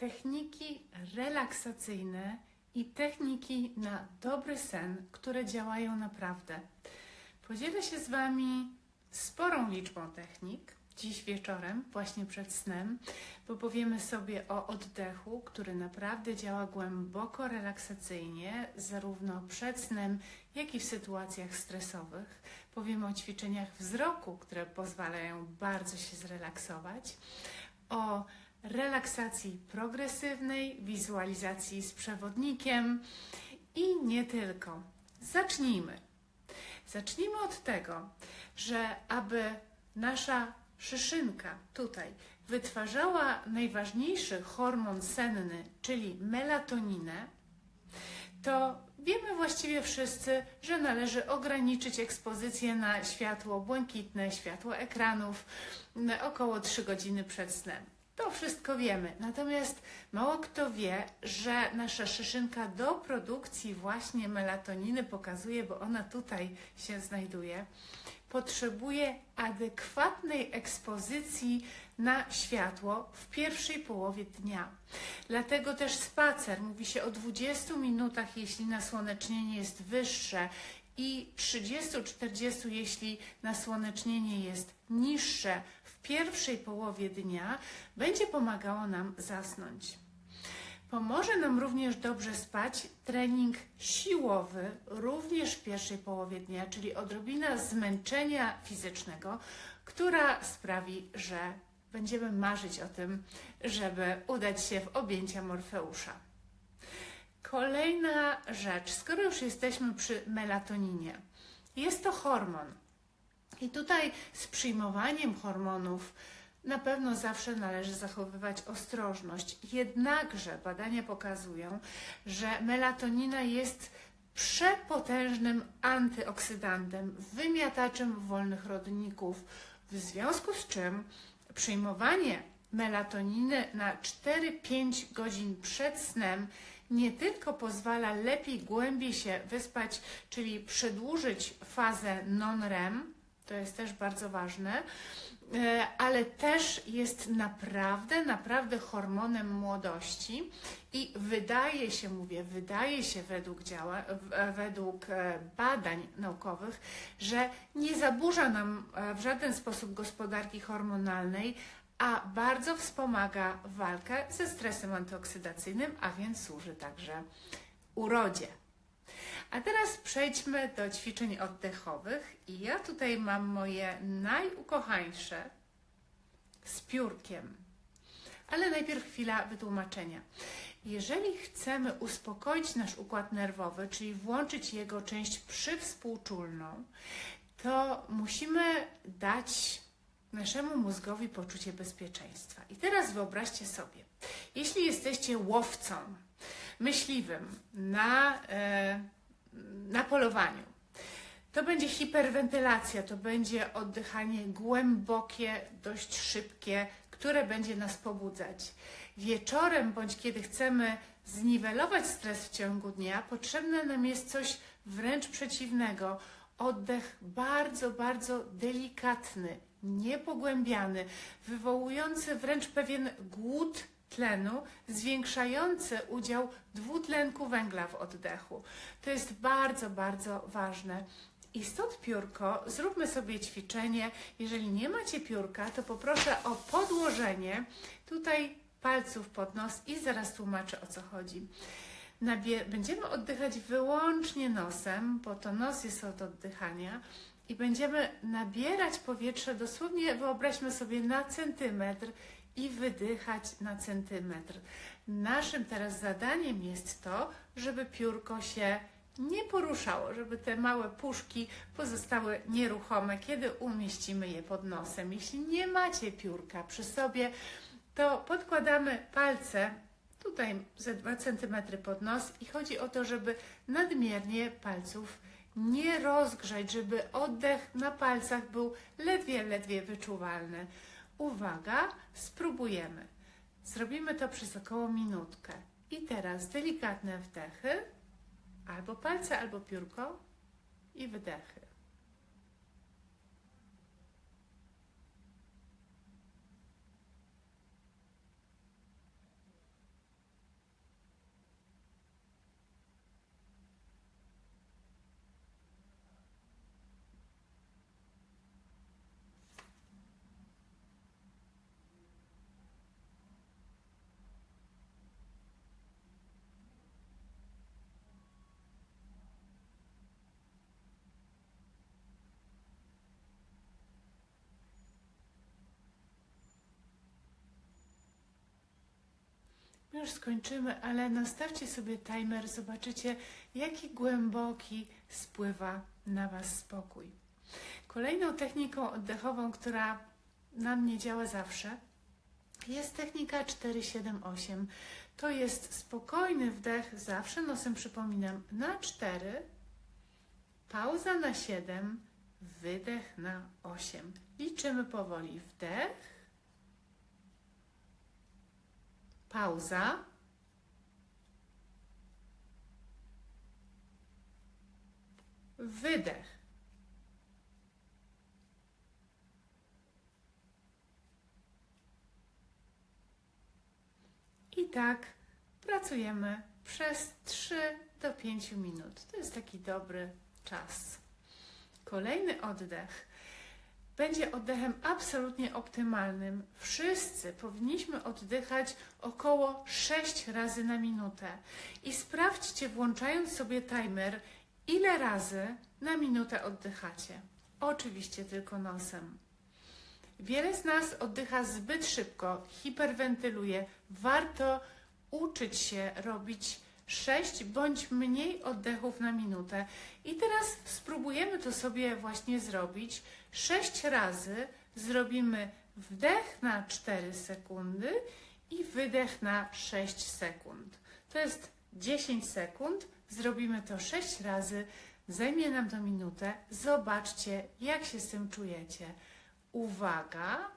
techniki relaksacyjne i techniki na dobry sen, które działają naprawdę. Podzielę się z Wami sporą liczbą technik dziś wieczorem, właśnie przed snem, bo powiemy sobie o oddechu, który naprawdę działa głęboko relaksacyjnie, zarówno przed snem, jak i w sytuacjach stresowych. Powiemy o ćwiczeniach wzroku, które pozwalają bardzo się zrelaksować, o relaksacji progresywnej, wizualizacji z przewodnikiem i nie tylko. Zacznijmy. Zacznijmy od tego, że aby nasza szyszynka tutaj wytwarzała najważniejszy hormon senny, czyli melatoninę, to wiemy właściwie wszyscy, że należy ograniczyć ekspozycję na światło błękitne, światło ekranów około 3 godziny przed snem. To wszystko wiemy. Natomiast mało kto wie, że nasza szyszynka do produkcji właśnie melatoniny pokazuje, bo ona tutaj się znajduje, potrzebuje adekwatnej ekspozycji na światło w pierwszej połowie dnia. Dlatego też spacer, mówi się o 20 minutach, jeśli nasłonecznienie jest wyższe i 30-40, jeśli nasłonecznienie jest niższe pierwszej połowie dnia, będzie pomagało nam zasnąć. Pomoże nam również dobrze spać trening siłowy, również w pierwszej połowie dnia, czyli odrobina zmęczenia fizycznego, która sprawi, że będziemy marzyć o tym, żeby udać się w objęcia Morfeusza. Kolejna rzecz, skoro już jesteśmy przy melatoninie, jest to hormon. I tutaj z przyjmowaniem hormonów na pewno zawsze należy zachowywać ostrożność. Jednakże badania pokazują, że melatonina jest przepotężnym antyoksydantem, wymiataczem wolnych rodników, w związku z czym przyjmowanie melatoniny na 4-5 godzin przed snem nie tylko pozwala lepiej, głębiej się wyspać, czyli przedłużyć fazę non-REM, to jest też bardzo ważne, e, ale też jest naprawdę, naprawdę hormonem młodości i wydaje się, mówię, wydaje się według, działa, według e, badań naukowych, że nie zaburza nam e, w żaden sposób gospodarki hormonalnej, a bardzo wspomaga walkę ze stresem antyoksydacyjnym, a więc służy także urodzie. A teraz przejdźmy do ćwiczeń oddechowych i ja tutaj mam moje najukochańsze z piórkiem. Ale najpierw chwila wytłumaczenia. Jeżeli chcemy uspokoić nasz układ nerwowy, czyli włączyć jego część przywspółczulną, to musimy dać naszemu mózgowi poczucie bezpieczeństwa. I teraz wyobraźcie sobie, jeśli jesteście łowcą, myśliwym na, e, na polowaniu, to będzie hiperwentylacja, to będzie oddychanie głębokie, dość szybkie, które będzie nas pobudzać. Wieczorem bądź kiedy chcemy zniwelować stres w ciągu dnia, potrzebne nam jest coś wręcz przeciwnego. Oddech bardzo, bardzo delikatny, niepogłębiany, wywołujący wręcz pewien głód tlenu, zwiększający udział dwutlenku węgla w oddechu. To jest bardzo, bardzo ważne. I stąd piórko, zróbmy sobie ćwiczenie. Jeżeli nie macie piórka, to poproszę o podłożenie tutaj palców pod nos i zaraz tłumaczę o co chodzi. Będziemy oddychać wyłącznie nosem, bo to nos jest od oddychania i będziemy nabierać powietrze dosłownie, wyobraźmy sobie, na centymetr i wydychać na centymetr. Naszym teraz zadaniem jest to, żeby piórko się nie poruszało, żeby te małe puszki pozostały nieruchome, kiedy umieścimy je pod nosem. Jeśli nie macie piórka przy sobie, to podkładamy palce tutaj ze 2 cm pod nos i chodzi o to, żeby nadmiernie palców nie rozgrzać, żeby oddech na palcach był ledwie, ledwie wyczuwalny. Uwaga, spróbujemy. Zrobimy to przez około minutkę. I teraz delikatne wdechy, albo palce, albo piórko i wydechy. Już skończymy, ale nastawcie sobie timer, zobaczycie, jaki głęboki spływa na Was spokój. Kolejną techniką oddechową, która na mnie działa zawsze, jest technika 478. To jest spokojny wdech, zawsze nosem przypominam, na 4, pauza na 7, wydech na 8. Liczymy powoli. Wdech, pauza, wydech. I tak pracujemy przez 3 do 5 minut. To jest taki dobry czas. Kolejny oddech będzie oddechem absolutnie optymalnym. Wszyscy powinniśmy oddychać około 6 razy na minutę. I sprawdźcie, włączając sobie timer, ile razy na minutę oddychacie. Oczywiście tylko nosem. Wiele z nas oddycha zbyt szybko, hiperwentyluje. Warto uczyć się robić 6 bądź mniej oddechów na minutę. I teraz spróbujemy to sobie właśnie zrobić. 6 razy zrobimy wdech na 4 sekundy i wydech na 6 sekund. To jest 10 sekund. Zrobimy to 6 razy. Zajmie nam to minutę. Zobaczcie, jak się z tym czujecie. Uwaga.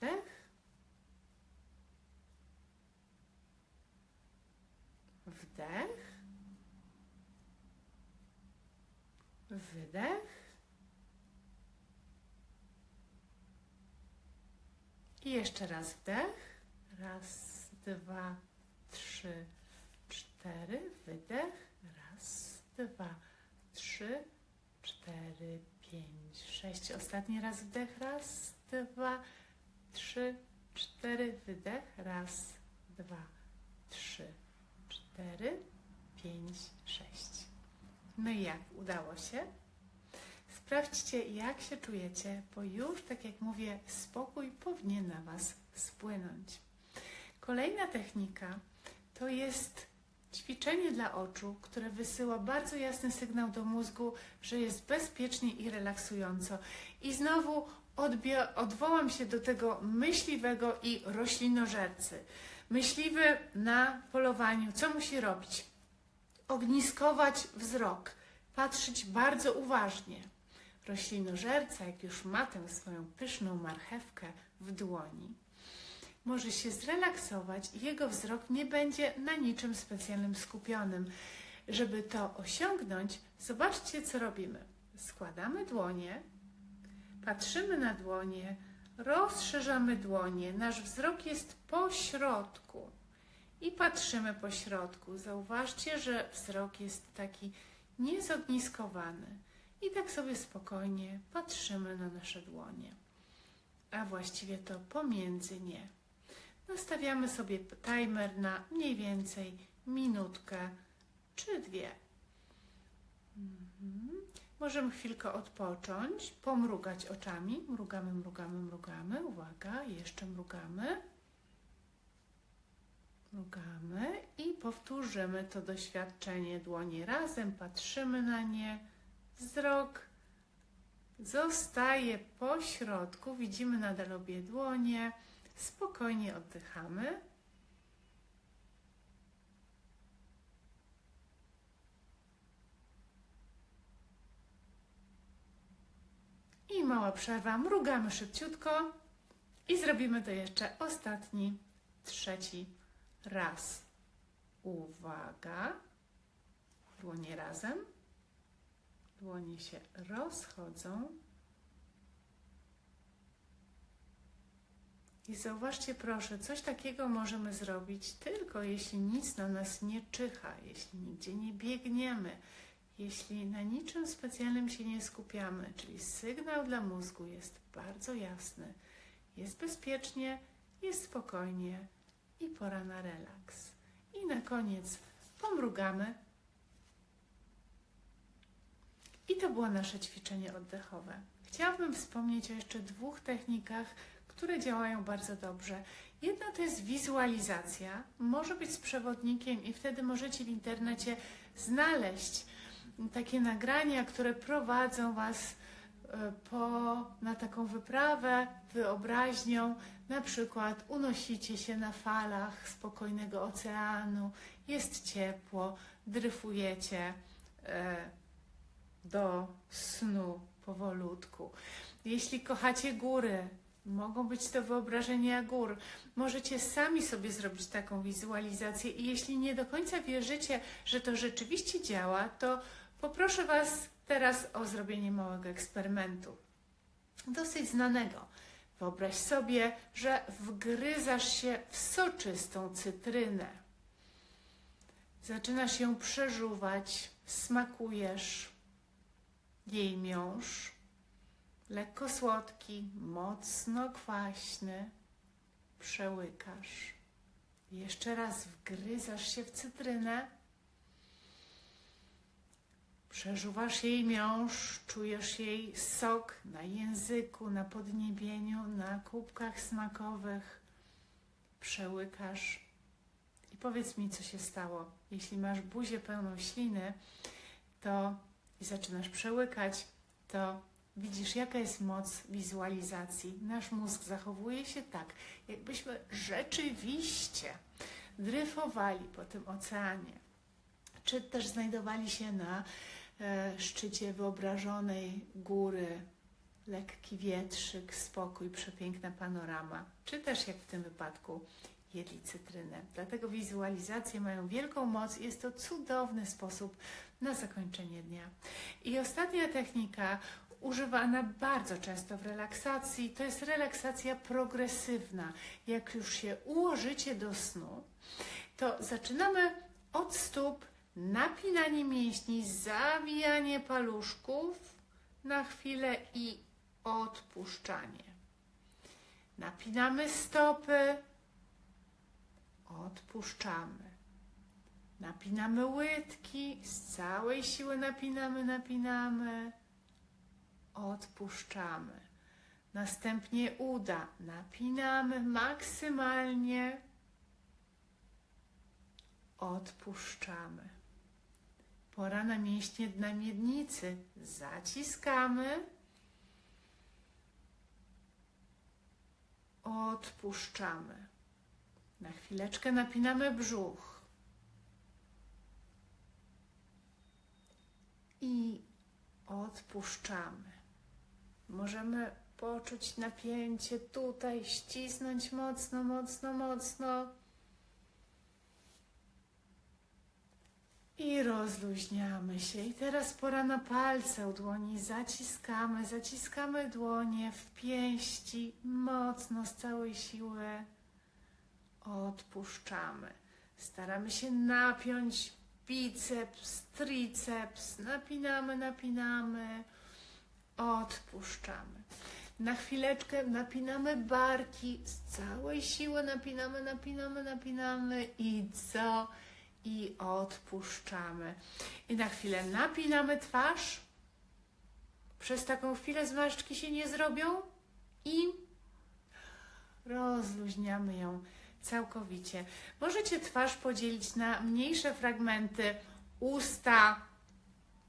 Wydech. Wdech. Wydech. I jeszcze raz wdech. Raz, dwa, trzy, cztery. Wydech. Raz, dwa, trzy, cztery, pięć, sześć. Ostatni raz wdech. Raz, dwa, trzy, cztery. Wydech. Raz, dwa, trzy, cztery, pięć, sześć. No i jak? Udało się? Sprawdźcie, jak się czujecie, bo już, tak jak mówię, spokój powinien na Was spłynąć. Kolejna technika to jest ćwiczenie dla oczu, które wysyła bardzo jasny sygnał do mózgu, że jest bezpiecznie i relaksująco. I znowu odwołam się do tego myśliwego i roślinożercy. Myśliwy na polowaniu, co musi robić? Ogniskować wzrok, patrzeć bardzo uważnie. Roślinożerca, jak już ma tę swoją pyszną marchewkę w dłoni, może się zrelaksować i jego wzrok nie będzie na niczym specjalnym skupionym. Żeby to osiągnąć, zobaczcie, co robimy. Składamy dłonie, patrzymy na dłonie, rozszerzamy dłonie, nasz wzrok jest po środku i patrzymy po środku. Zauważcie, że wzrok jest taki niezogniskowany i tak sobie spokojnie patrzymy na nasze dłonie, a właściwie to pomiędzy nie. Nastawiamy sobie timer na mniej więcej minutkę czy dwie. Mhm. Możemy chwilkę odpocząć, pomrugać oczami. Mrugamy, mrugamy, mrugamy. Uwaga, jeszcze mrugamy. Mrugamy i powtórzymy to doświadczenie dłoni razem. Patrzymy na nie. Wzrok zostaje po środku. Widzimy nadal obie dłonie. Spokojnie oddychamy. I mała przerwa, mrugamy szybciutko i zrobimy to jeszcze ostatni, trzeci raz. Uwaga, dłonie razem, dłonie się rozchodzą. I zauważcie proszę, coś takiego możemy zrobić tylko jeśli nic na nas nie czyha, jeśli nigdzie nie biegniemy, jeśli na niczym specjalnym się nie skupiamy, czyli sygnał dla mózgu jest bardzo jasny, jest bezpiecznie, jest spokojnie i pora na relaks. I na koniec pomrugamy. I to było nasze ćwiczenie oddechowe. Chciałabym wspomnieć o jeszcze dwóch technikach, które działają bardzo dobrze. Jedna to jest wizualizacja, może być z przewodnikiem i wtedy możecie w internecie znaleźć takie nagrania, które prowadzą Was e, po, na taką wyprawę wyobraźnią. Na przykład unosicie się na falach spokojnego oceanu, jest ciepło, dryfujecie e, do snu powolutku. Jeśli kochacie góry, mogą być to wyobrażenia gór. Możecie sami sobie zrobić taką wizualizację i jeśli nie do końca wierzycie, że to rzeczywiście działa, to poproszę Was teraz o zrobienie małego eksperymentu. Dosyć znanego. Wyobraź sobie, że wgryzasz się w soczystą cytrynę. Zaczynasz ją przeżuwać, smakujesz jej miąższ lekko słodki, mocno kwaśny, przełykasz. Jeszcze raz wgryzasz się w cytrynę, przeżuwasz jej miąższ, czujesz jej sok na języku, na podniebieniu, na kubkach smakowych, przełykasz i powiedz mi, co się stało. Jeśli masz buzię pełną śliny, to i zaczynasz przełykać, to Widzisz, jaka jest moc wizualizacji. Nasz mózg zachowuje się tak, jakbyśmy rzeczywiście dryfowali po tym oceanie, czy też znajdowali się na szczycie wyobrażonej góry, lekki wietrzyk, spokój, przepiękna panorama, czy też jak w tym wypadku jedli cytrynę. Dlatego wizualizacje mają wielką moc i jest to cudowny sposób na zakończenie dnia. I ostatnia technika używana bardzo często w relaksacji. To jest relaksacja progresywna. Jak już się ułożycie do snu, to zaczynamy od stóp, napinanie mięśni, zawijanie paluszków na chwilę i odpuszczanie. Napinamy stopy, odpuszczamy. Napinamy łydki, z całej siły napinamy, napinamy odpuszczamy. Następnie uda, napinamy maksymalnie, odpuszczamy. Pora na mięśnie dna miednicy. Zaciskamy, odpuszczamy. Na chwileczkę napinamy brzuch. I odpuszczamy. Możemy poczuć napięcie tutaj, ścisnąć mocno, mocno, mocno. I rozluźniamy się. I teraz pora na palce u dłoni. Zaciskamy, zaciskamy dłonie w pięści mocno z całej siły. Odpuszczamy. Staramy się napiąć biceps, triceps. Napinamy, napinamy odpuszczamy. Na chwileczkę napinamy barki, z całej siły napinamy, napinamy, napinamy i co? I odpuszczamy. I na chwilę napinamy twarz. Przez taką chwilę zmarszczki się nie zrobią i rozluźniamy ją całkowicie. Możecie twarz podzielić na mniejsze fragmenty, usta,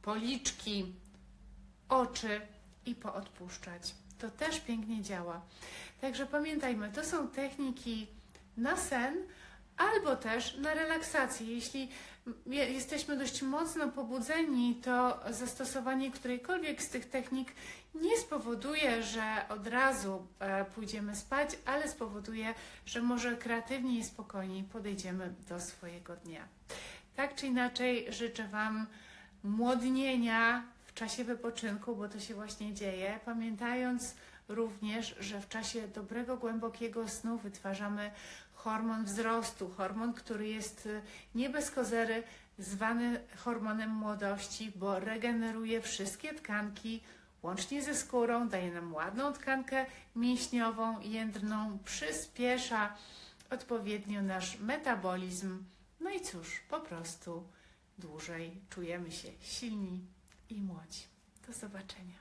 policzki, oczy i poodpuszczać. To też pięknie działa. Także pamiętajmy, to są techniki na sen albo też na relaksację. Jeśli jesteśmy dość mocno pobudzeni, to zastosowanie którejkolwiek z tych technik nie spowoduje, że od razu e, pójdziemy spać, ale spowoduje, że może kreatywniej i spokojniej podejdziemy do swojego dnia. Tak czy inaczej, życzę Wam młodnienia w czasie wypoczynku, bo to się właśnie dzieje, pamiętając również, że w czasie dobrego, głębokiego snu wytwarzamy hormon wzrostu, hormon, który jest y, nie bez kozery zwany hormonem młodości, bo regeneruje wszystkie tkanki, łącznie ze skórą, daje nam ładną tkankę mięśniową, jędrną, przyspiesza odpowiednio nasz metabolizm. No i cóż, po prostu dłużej czujemy się silni i młodzi. Do zobaczenia.